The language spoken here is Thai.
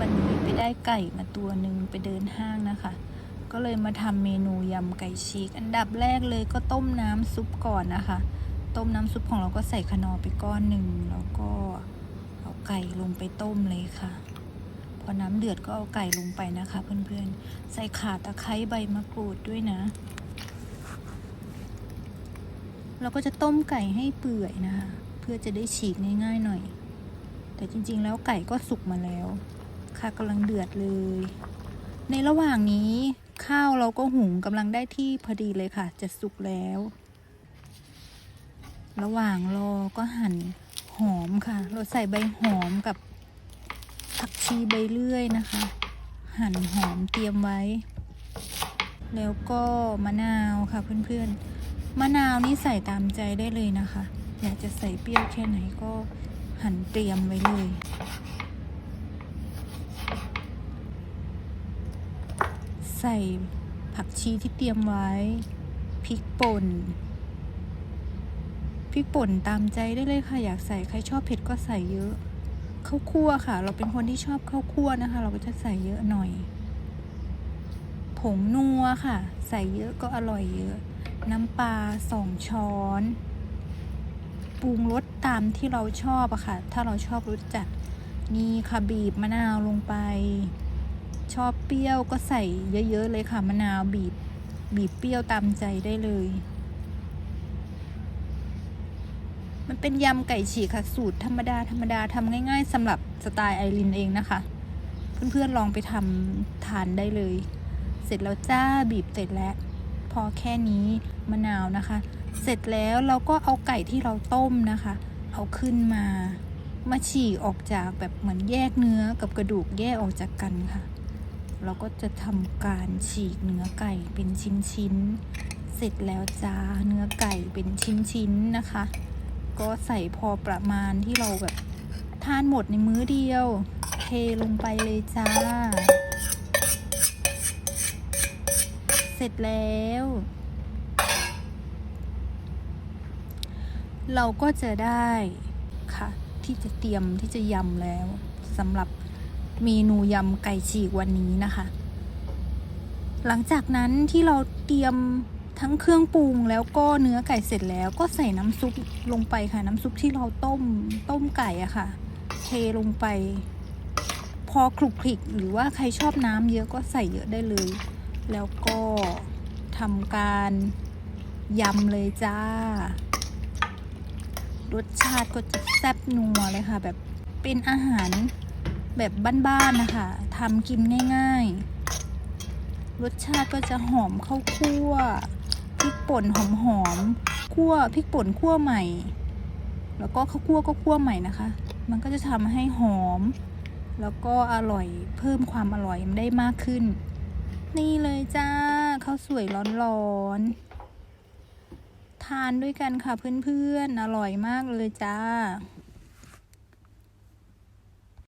วันนี้ไปได้ไก่มาตัวหนึ่งไปเดินห้างนะคะ ก็เลยมาทำเมนูยำไก่ฉีก อันดับแรกเลยก็ต้มน้ำซุปก่อนนะคะ ต้มน้ำซุปของเราก็ใส่ขนอไปก้อนหนึ่งแล้วก็เอาไก่ลงไปต้มเลยค่ะ พอน้ำเดือดก็เอาไก่ลงไปนะคะ เพื่อนๆ ใส่ข่าตะไคร้ใบมะกรูดด้วยนะ เราก็จะต้มไก่ให้เปื่อยนะคะ เพื่อจะได้ฉีกง่ายๆหน่อยแต่จริงๆ แล้วไก่ก็สุกมาแล้ว ค่ะกำลังเดือดเลย ในระหว่างนี้ข้าวเราก็หุงกำลังได้ที่พอดีเลยค่ะ จะสุกแล้ว ระหว่างรอก็หั่นหอมค่ะ เราใส่ใบหอมกับผักชีใบเลื่อยนะคะ หั่นหอมเตรียมไว้ แล้วก็มะนาวค่ะเพื่อนๆ มะนาวนี่ใส่ตามใจได้เลยนะคะ อยากจะใส่เปรี้ยวแค่ไหนก็หั่นเตรียมไว้เลย ใส่ผักชีที่เตรียมไว้ พริกป่น พริกป่นตามใจได้เลยค่ะ อยากใส่ใครชอบเผ็ดก็ใส่เยอะข้าวคั่วค่ะ เราเป็นคนที่ชอบข้าวคั่วนะคะ เราก็จะใส่เยอะหน่อย ผงนัวค่ะ ใส่เยอะก็อร่อยเยอะ น้ำปลาสองช้อนปรุงรสตามที่เราชอบอะค่ะ ถ้าเราชอบรสจัด นี่ค่ะบีบมะนาวลงไป ชอบเปรี้ยวก็ใส่เยอะ ๆ เลยค่ะมะนาวบีบบีบเปรี้ยวตามใจได้เลย มันเป็นยำไก่ฉีกค่ะ สูตรธรรมดาธรรมดาทำง่าย ๆสำหรับสไตล์ไอรินเองนะคะ เพื่อนๆลองไปทำทานได้เลย เสร็จแล้วจ้าบีบเสร็จแล้ว พอแค่นี้มะนาวนะคะ เสร็จแล้วเราก็เอาไก่ที่เราต้มนะคะ เอาขึ้นมามาฉีกออกจากแบบเหมือนแยกเนื้อกับกระดูกแยกออกจากกันค่ะ เราก็จะทำการฉีกเนื้อไก่เป็นชิ้นๆ เสร็จแล้วจ้าเนื้อไก่เป็นชิ้นๆนะคะ ก็ใส่พอประมาณที่เราแบบทานหมดในมื้อเดียว เทลงไปเลยจ้า เสร็จแล้ว เราก็จะได้ค่ะ ที่จะเตรียมที่จะยำแล้วสำหรับ เมนูยำไก่ฉีกวันนี้นะคะ หลังจากนั้นที่เราเตรียมทั้งเครื่องปรุงแล้วก็เนื้อไก่เสร็จแล้วก็ใส่น้ำซุปลงไปค่ะ น้ำซุปที่เราต้มต้มไก่อะค่ะ เทลงไป พอคลุกคลิก หรือว่าใครชอบน้ำเยอะก็ใส่เยอะได้เลย แล้วก็ทำการยำเลยจ้ารสชาติก็จะแซ่บนัวเลยค่ะ แบบเป็นอาหาร แบบบ้านๆนะคะทำกินง่าย ๆ รสชาติก็จะหอมข้าวคั่วพริกป่นหอมๆคั่วพริกป่นคั่วใหม่ แล้วก็ข้าวคั่วก็คั่วใหม่นะคะ มันก็จะทำให้หอม แล้วก็อร่อยเพิ่มความอร่อยมันได้มากขึ้น นี่เลยจ้าข้าวสวยร้อนๆทานด้วยกันค่ะเพื่อนๆอร่อยมากเลยจ้า